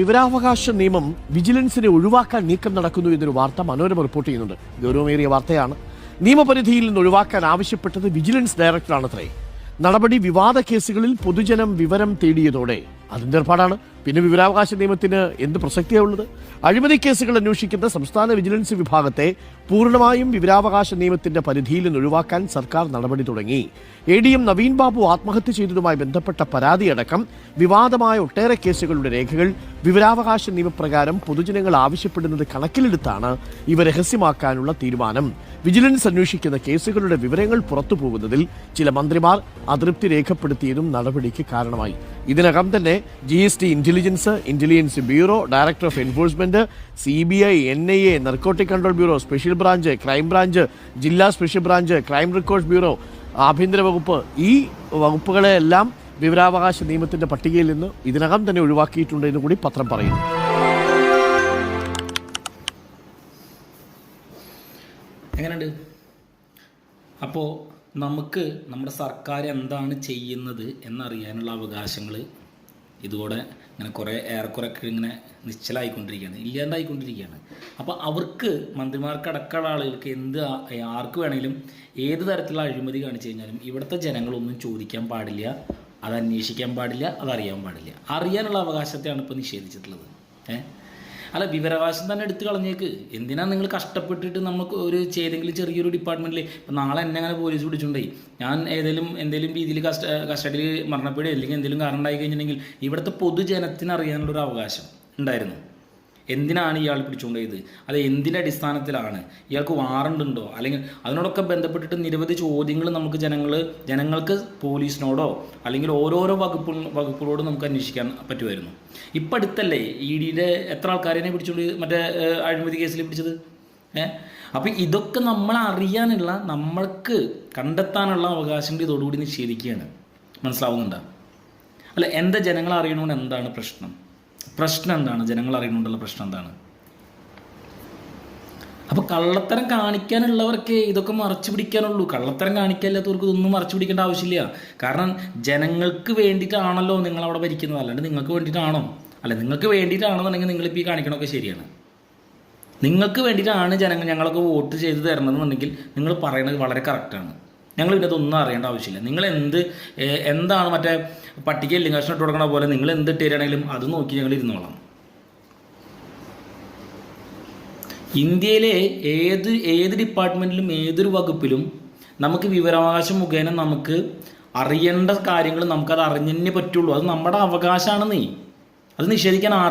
വിവരാവകാശ നിയമം വിജിലൻസിനെ ഒഴിവാക്കാൻ നീക്കം നടക്കുന്നു എന്നൊരു വാർത്ത മനോരമ റിപ്പോർട്ട് ചെയ്യുന്നുണ്ട്. ഗൗരവമേറിയ വാർത്തയാണ്. നിയമപരിധിയിൽ നിന്ന് ഒഴിവാക്കാൻ ആവശ്യപ്പെട്ടത് വിജിലൻസ് ഡയറക്ടറാണത്രേ. നടപടി വിവാദ കേസുകളിൽ പൊതുജനം വിവരം തേടിയതോടെ അതിന്റെ ഏർപ്പാടാണ് പിന്നെ വിവരാവകാശ നിയമത്തിന് എന്ത് പ്രസക്തിയാണുള്ളത്? അഴിമതി കേസുകൾ അന്വേഷിക്കുന്ന സംസ്ഥാന വിജിലൻസ് വിഭാഗത്തെ പൂർണമായും വിവരാവകാശ നിയമത്തിന്റെ പരിധിയിൽ നിന്ന് ഒഴിവാക്കാൻ സർക്കാർ നടപടി തുടങ്ങി. A D M Naveen Babu ആത്മഹത്യ ചെയ്തതുമായി ബന്ധപ്പെട്ട പരാതിയടക്കം വിവാദമായ ഒട്ടേറെ കേസുകളുടെ രേഖകൾ വിവരാവകാശ നിയമപ്രകാരം പൊതുജനങ്ങൾ ആവശ്യപ്പെടുന്നത് കണക്കിലെടുത്താണ് ഇവ രഹസ്യമാക്കാനുള്ള തീരുമാനം. വിജിലൻസ് അന്വേഷിക്കുന്ന കേസുകളുടെ വിവരങ്ങൾ പുറത്തു പോകുന്നതിൽ ചില മന്ത്രിമാർ അതൃപ്തി രേഖപ്പെടുത്തിയതും നടപടിക്ക് കാരണമായി. ഇതിനകം തന്നെ G S T intelligence intelligence bureau director of enforcement C B I N I A narcotic control bureau special branch crime branch ജില്ലാ special branch crime record bureau ആഭ്യന്തര വകുപ്പ്. ഈ വകുപ്പുകളെല്ലാം വിവരാവകാശ നിയമത്തിന്റെ പട്ടികയിൽ നിന്ന് ഇതിനകം തന്നെ ഒഴിവാക്കിയിട്ടുണ്ട് എന്ന് കൂടി പത്രം പറയുന്നു. എങ്ങനെയുണ്ട്? അപ്പോൾ നമുക്ക് നമ്മുടെ സർക്കാർ എന്താണ് ചെയ്യുന്നത് എന്നറിയാനുള്ള അവകാശങ്ങൾ ഇതുകൂടെ ഇങ്ങനെ കുറേ ഏറെക്കുറെ ഇങ്ങനെ നിശ്ചലമായിക്കൊണ്ടിരിക്കുകയാണ് ഇല്ലാണ്ടായിക്കൊണ്ടിരിക്കുകയാണ്. അപ്പോൾ അവർക്ക് മന്ത്രിമാർക്കടക്കമുള്ള ആളുകൾക്ക് എന്ത് ആർക്ക് വേണമെങ്കിലും ഏത് തരത്തിലുള്ള അഴിമതി കാണിച്ചു കഴിഞ്ഞാലും ഇവിടുത്തെ ജനങ്ങളൊന്നും ചോദിക്കാൻ പാടില്ല അത് അന്വേഷിക്കാൻ പാടില്ല അതറിയാൻ പാടില്ല. അറിയാനുള്ള അവകാശത്തെയാണ് ഇപ്പോൾ നിഷേധിച്ചിട്ടുള്ളത്. ഏഹ്? അല്ല വിവരാവകാശം തന്നെ എടുത്തു കളഞ്ഞേക്ക്. എന്തിനാണ് നിങ്ങൾ കഷ്ടപ്പെട്ടിട്ട് നമുക്ക് ഒരു ചെയ്തെങ്കിലും ചെറിയൊരു ഡിപ്പാർട്ട്മെന്റിൽ ഇപ്പം നാളെ എന്നെ അങ്ങനെ പോലീസ് പിടിച്ചിട്ടുണ്ടായി ഞാൻ ഏതെങ്കിലും എന്തെങ്കിലും രീതിയിൽ കസ്റ്റ കസ്റ്റഡിയിൽ മരണപ്പെടുകയോ അല്ലെങ്കിൽ എന്തെങ്കിലും കാരണം ഉണ്ടായി കഴിഞ്ഞിട്ടുണ്ടെങ്കിൽ ഇവിടുത്തെ പൊതുജനത്തിന് അറിയാനുള്ള ഒരു അവകാശം ഉണ്ടായിരുന്നു. എന്തിനാണ് ഇയാൾ പിടിച്ചുകൊണ്ടുപോയത്? അത് എന്തിന്റെ അടിസ്ഥാനത്തിലാണ്? ഇയാൾക്ക് വാറണ്ട് ഉണ്ടോ അല്ലെങ്കിൽ അതിനോടൊക്കെ ബന്ധപ്പെട്ടിട്ട് നിരവധി ചോദ്യങ്ങൾ നമുക്ക് ജനങ്ങൾ ജനങ്ങൾക്ക് പോലീസിനോടോ അല്ലെങ്കിൽ ഓരോരോ വകുപ്പ് വകുപ്പുകളോടും നമുക്ക് അന്വേഷിക്കാൻ പറ്റുമായിരുന്നു. ഇപ്പം അടുത്തല്ലേ ഇ ഡിയുടെ എത്ര ആൾക്കാരെ പിടിച്ചുകൊണ്ട് മറ്റേ അഴിമതി കേസിൽ പിടിച്ചത്? ഏഹ് അപ്പം ഇതൊക്കെ നമ്മൾ അറിയാനുള്ള നമ്മൾക്ക് കണ്ടെത്താനുള്ള അവകാശങ്ങൾ ഇതോടുകൂടി നിഷേധിക്കുകയാണ്. മനസ്സിലാവുന്നുണ്ടോ? അല്ല എന്താ ജനങ്ങൾ അറിയണോണ്ട് എന്താണ് പ്രശ്നം? പ്രശ്നം എന്താണ്? ജനങ്ങൾ അറിയണോണ്ടുള്ള പ്രശ്നം എന്താണ്? അപ്പോൾ കള്ളത്തരം കാണിക്കാനുള്ളവർക്ക് ഇതൊക്കെ മറച്ചു പിടിക്കാനുള്ളൂ. കള്ളത്തരം കാണിക്കാനില്ലാത്തവർക്ക് ഇതൊന്നും മറച്ചു പിടിക്കേണ്ട ആവശ്യമില്ല. കാരണം ജനങ്ങൾക്ക് വേണ്ടിയിട്ടാണല്ലോ നിങ്ങൾ അവിടെ ഭരിക്കുന്നത്. അല്ലാണ്ട് നിങ്ങൾക്ക് വേണ്ടിയിട്ടാണോ? അല്ല നിങ്ങൾക്ക് വേണ്ടിയിട്ടാണെന്നുണ്ടെങ്കിൽ നിങ്ങളിപ്പോൾ ഈ കാണിക്കണമൊക്കെ ശരിയാണ്. നിങ്ങൾക്ക് വേണ്ടിയിട്ടാണ് ജനങ്ങൾ ഞങ്ങളൊക്കെ വോട്ട് ചെയ്ത് തരണമെന്നുണ്ടെങ്കിൽ നിങ്ങൾ പറയുന്നത് വളരെ കറക്റ്റാണ് ഞങ്ങൾ പിന്നെ അതൊന്നും അറിയേണ്ട ആവശ്യമില്ല. നിങ്ങൾ എന്ത് എന്താണ് മറ്റേ പട്ടിക ലിംഗേഷൻ ഇട്ട് കൊടുക്കണ പോലെ നിങ്ങൾ എന്ത് ഇട്ടുതരാണെങ്കിലും അത് നോക്കി ഞങ്ങൾ ഇരുന്നോളാം. ഇന്ത്യയിലെ ഏത് ഏത് ഡിപ്പാർട്ട്മെന്റിലും ഏതൊരു വകുപ്പിലും നമുക്ക് വിവരാവകാശം മുഖേന നമുക്ക് അറിയേണ്ട കാര്യങ്ങൾ നമുക്കത് അറിഞ്ഞേ പറ്റുള്ളൂ. അത് നമ്മുടെ അവകാശമാണ് നീ. അത് നിഷേധിക്കാൻ ആർക്കും